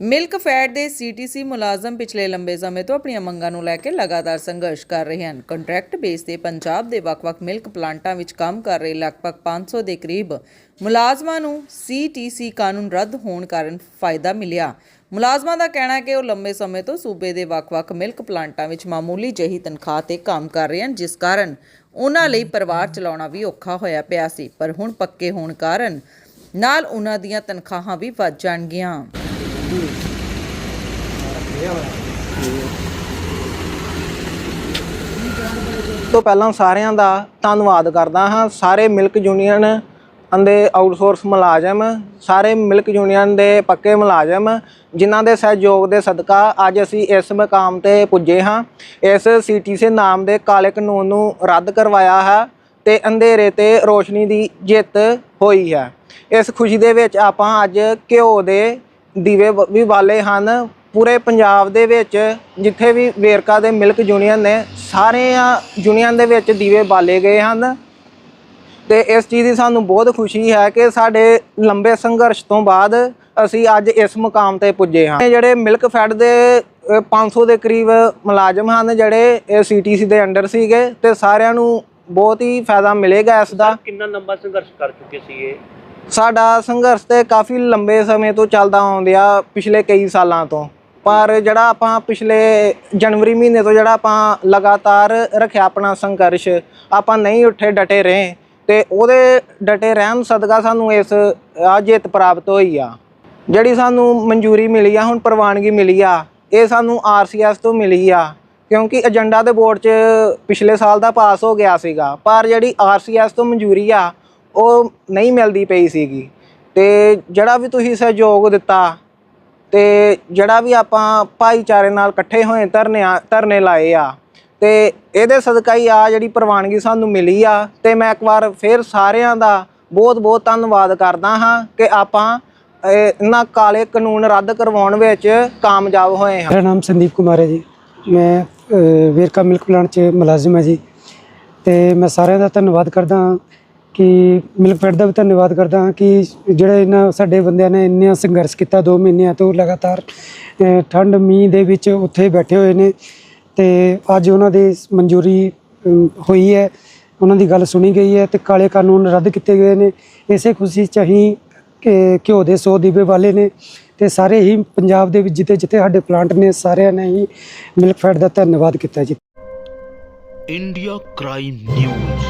Milk fat ਦੇ CTC ਮੁਲਾਜ਼ਮ ਪਿਛਲੇ ਲੰਬੇ ਸਮੇਂ ਤੋਂ ਆਪਣੀਆਂ ਮੰਗਾਂ ਨੂੰ ਲੈ ਕੇ ਲਗਾਤਾਰ ਸੰਘਰਸ਼ ਕਰ ਰਹੇ ਹਨ। ਕੰਟਰੈਕਟ ਬੇਸ ਤੇ ਪੰਜਾਬ ਦੇ ਵੱਖ-ਵੱਖ ਮਿਲਕ ਪਲਾਂਟਾਂ ਵਿੱਚ ਕੰਮ ਕਰ ਰਹੇ ਲਗਭਗ 500 ਦੇ ਕਰੀਬ ਮੁਲਾਜ਼ਮਾਂ ਨੂੰ ਸੀਟੀਸੀ ਕਾਨੂੰਨ ਰੱਦ ਹੋਣ ਕਾਰਨ ਫਾਇਦਾ ਮਿਲਿਆ। ਮੁਲਾਜ਼ਮਾਂ ਦਾ ਕਹਿਣਾ ਹੈ ਕਿ ਉਹ ਲੰਬੇ ਸਮੇਂ ਤੋਂ ਸੂਬੇ ਦੇ ਵੱਖ-ਵੱਖ ਮਿਲਕ ਪਲਾਂਟਾਂ ਵਿੱਚ ਮਾਮੂਲੀ ਜਿਹੀ ਤਨਖਾਹ ਤੇ ਕੰਮ ਕਰ ਰਹੇ ਹਨ, ਜਿਸ ਕਾਰਨ ਉਹਨਾਂ ਲਈ ਪਰਿਵਾਰ ਚਲਾਉਣਾ ਵੀ ਔਖਾ ਹੋਇਆ ਪਿਆ ਸੀ, ਪਰ ਹੁਣ ਪੱਕੇ ਹੋਣ ਕਾਰਨ ਨਾਲ ਉਹਨਾਂ ਦੀਆਂ ਤਨਖਾਹਾਂ ਵੀ ਵੱਧ ਜਾਣਗੀਆਂ। ਤੋਂ ਪਹਿਲਾਂ ਸਾਰਿਆਂ ਦਾ ਧੰਨਵਾਦ ਕਰਦਾ ਹਾਂ। ਸਾਰੇ ਮਿਲਕ ਯੂਨੀਅਨ ਦੇ ਆਊਟਸੋਰਸ ਮੁਲਾਜ਼ਮ, ਸਾਰੇ ਮਿਲਕ ਯੂਨੀਅਨ ਦੇ ਪੱਕੇ ਮੁਲਾਜ਼ਮ, ਜਿਨ੍ਹਾਂ ਦੇ ਸਹਿਯੋਗ ਦੇ ਸਦਕਾ ਅੱਜ ਅਸੀਂ ਇਸ ਮਕਾਮ ਤੇ ਪੁੱਜੇ ਹਾਂ। ਇਸ ਸੀਟੀਸੀ ਨਾਮ ਦੇ ਕਾਲੇ ਕਾਨੂੰਨ ਨੂੰ ਰੱਦ ਕਰਵਾਇਆ ਹੈ ਤੇ ਅੰਧੇਰੇ ਤੇ ਰੋਸ਼ਨੀ ਦੀ ਜਿੱਤ ਹੋਈ ਹੈ। ਇਸ ਖੁਸ਼ੀ ਦੇ ਵਿੱਚ ਆਪਾਂ ਅੱਜ ਘਿਓ ਦੇ ਦੀਵੇ ਵ- ਵੀ ਵਾਲੇ ਹਨ। ਪੂਰੇ ਪੰਜਾਬ ਦੇ ਵਿੱਚ ਜਿੱਥੇ ਵੀ ਵੇਰਕਾ ਦੇ ਮਿਲਕ ਯੂਨੀਅਨ ਨੇ ਸਾਰੇ ਯੂਨੀਅਨ ਦੇ ਵਿੱਚ ਦੀਵੇ ਬਾਲੇ ਗਏ ਹਨ। ਤੇ ਇਸ ਚੀਜ਼ ਦੀ ਸਾਨੂੰ ਬਹੁਤ ਖੁਸ਼ੀ ਹੈ ਕਿ ਸਾਡੇ ਲੰਬੇ ਸੰਘਰਸ਼ ਤੋਂ ਬਾਅਦ ਅਸੀਂ ਅੱਜ ਇਸ ਮੁਕਾਮ ਤੇ ਪੁੱਜੇ ਹਾਂ। ਇਹ ਜਿਹੜੇ ਮਿਲਕ ਫੈਡ ਦੇ ਅ, 500 ਦੇ ਕਰੀਬ ਮੁਲਾਜ਼ਮ ਹਨ ਜਿਹੜੇ ਇਹ ਸੀਟੀਸੀ ਦੇ ਅੰਡਰ ਸੀਗੇ ਤੇ ਸਾਰਿਆਂ ਨੂੰ ਬਹੁਤ ਹੀ ਫਾਇਦਾ ਮਿਲੇਗਾ ਇਸ ਦਾ। ਕਿੰਨਾ ਲੰਬਾ ਸੰਘਰਸ਼ ਕਰ ਚੁੱਕੇ ਸੀ ਸਾਡਾ ਸੰਘਰਸ਼ ਤੇ ਕਾਫੀ ਲੰਬੇ ਸਮੇਂ ਤੋਂ ਚੱਲਦਾ ਆਉਂਦਿਆ ਪਿਛਲੇ ਕਈ ਸਾਲਾਂ ਤੋਂ। ਪਰ ਜਿਹੜਾ ਆਪਾਂ ਪਿਛਲੇ ਜਨਵਰੀ ਮਹੀਨੇ ਤੋਂ ਜਿਹੜਾ ਆਪਾਂ ਲਗਾਤਾਰ ਰੱਖਿਆ ਆਪਣਾ ਸੰਘਰਸ਼, ਆਪਾਂ ਨਹੀਂ ਉੱਠੇ, ਡਟੇ ਰਹੇ। ਤੇ ਉਹਦੇ ਡਟੇ ਰਹਿਣ ਸਦਕਾ ਸਾਨੂੰ ਇਸ ਆ ਜਿੱਤ ਪ੍ਰਾਪਤ ਹੋਈ ਆ। ਜਿਹੜੀ ਸਾਨੂੰ ਮਨਜ਼ੂਰੀ ਮਿਲੀ ਆ, ਹੁਣ ਪ੍ਰਵਾਨਗੀ ਮਿਲੀ ਆ, ਇਹ ਸਾਨੂੰ ਆਰਸੀਐਸ ਤੋਂ ਮਿਲੀ ਆ। ਕਿਉਂਕਿ ਏਜੰਡਾ ਦੇ ਬੋਰਡ 'ਚ ਪਿਛਲੇ ਸਾਲ ਦਾ ਪਾਸ ਹੋ ਗਿਆ ਸੀਗਾ। ਪਰ ਜਿਹੜੀ ਆਰਸੀਐਸ ਤੋਂ ਮਨਜ਼ੂਰੀ ਆ ਉਹ ਨਹੀਂ ਮਿਲਦੀ ਪਈ ਸੀਗੀ। ਤੇ ਜਿਹੜਾ ਵੀ ਤੁਸੀਂ ਸਹਿਯੋਗ ਦਿੱਤਾ ਤੇ ਜਿਹੜਾ ਵੀ ਆਪਾਂ ਭਾਈਚਾਰੇ ਨਾਲ ਇਕੱਠੇ ਹੋਏ ਧਰਨੇ ਧਰਨੇ ਲਾਏ ਆ, ਤੇ ਇਹਦੇ ਸਦਕਾ ਹੀ ਆ ਜਿਹੜੀ ਪ੍ਰਵਾਨਗੀ ਸਾਨੂੰ ਮਿਲੀ ਆ, ਤੇ ਮੈਂ ਇੱਕ ਵਾਰ ਫੇਰ ਸਾਰਿਆਂ ਦਾ ਬਹੁਤ ਬਹੁਤ ਧੰਨਵਾਦ ਕਰਦਾ ਹਾਂ ਕਿ ਆਪਾਂ ਇਹਨਾਂ ਕਾਲੇ ਕਾਨੂੰਨ ਰੱਦ ਕਰਵਾਉਣ ਵਿੱਚ ਕਾਮਯਾਬ ਹੋਏ ਹਾਂ। ਮੇਰਾ ਨਾਮ ਸੰਦੀਪ ਕੁਮਾਰ ਹੈ ਜੀ। ਮੈਂ ਵੇਰਕਾ ਮਿਲਕ ਪਲਾਂਟ 'ਚ ਮੁਲਾਜ਼ਮ ਹਾਂ ਜੀ। ਤੇ ਮੈਂ ਸਾਰਿਆਂ ਦਾ ਧੰਨਵਾਦ ਕਰਦਾ ਹਾਂ ਕਿ ਮਿਲਕਫੈਡ ਦਾ ਵੀ ਧੰਨਵਾਦ ਕਰਦਾ ਹਾਂ ਕਿ ਜਿਹੜੇ ਇਹਨਾਂ ਸਾਡੇ ਬੰਦਿਆਂ ਨੇ ਇੰਨੇ ਸੰਘਰਸ਼ ਕੀਤਾ 2 ਮਹੀਨਿਆਂ ਤੋਂ ਲਗਾਤਾਰ ਠੰਡ ਮੀਂਹ ਦੇ ਵਿੱਚ ਉੱਥੇ ਬੈਠੇ ਹੋਏ ਨੇ ਤੇ ਅੱਜ ਉਹਨਾਂ ਦੀ ਮਨਜ਼ੂਰੀ ਹੋਈ ਹੈ, ਉਹਨਾਂ ਦੀ ਗੱਲ ਸੁਣੀ ਗਈ ਹੈ ਤੇ ਕਾਲੇ ਕਾਨੂੰਨ ਰੱਦ ਕੀਤੇ ਗਏ ਨੇ। ਇਸੇ ਖੁਸ਼ੀ ਚ ਅਸੀਂ ਕਿ ਘਿਓ ਦੇ 100 ਦੀਵੇ ਵਾਲੇ ਨੇ ਤੇ ਸਾਰੇ ਹੀ ਪੰਜਾਬ ਦੇ ਵਿੱਚ ਜਿੱਤੇ ਜਿੱਤੇ ਸਾਡੇ ਪਲਾਂਟ ਨੇ, ਸਾਰਿਆਂ ਨੇ ਹੀ ਮਿਲਕਫੈਡ ਦਾ ਧੰਨਵਾਦ ਕੀਤਾ ਜੀ। India crime news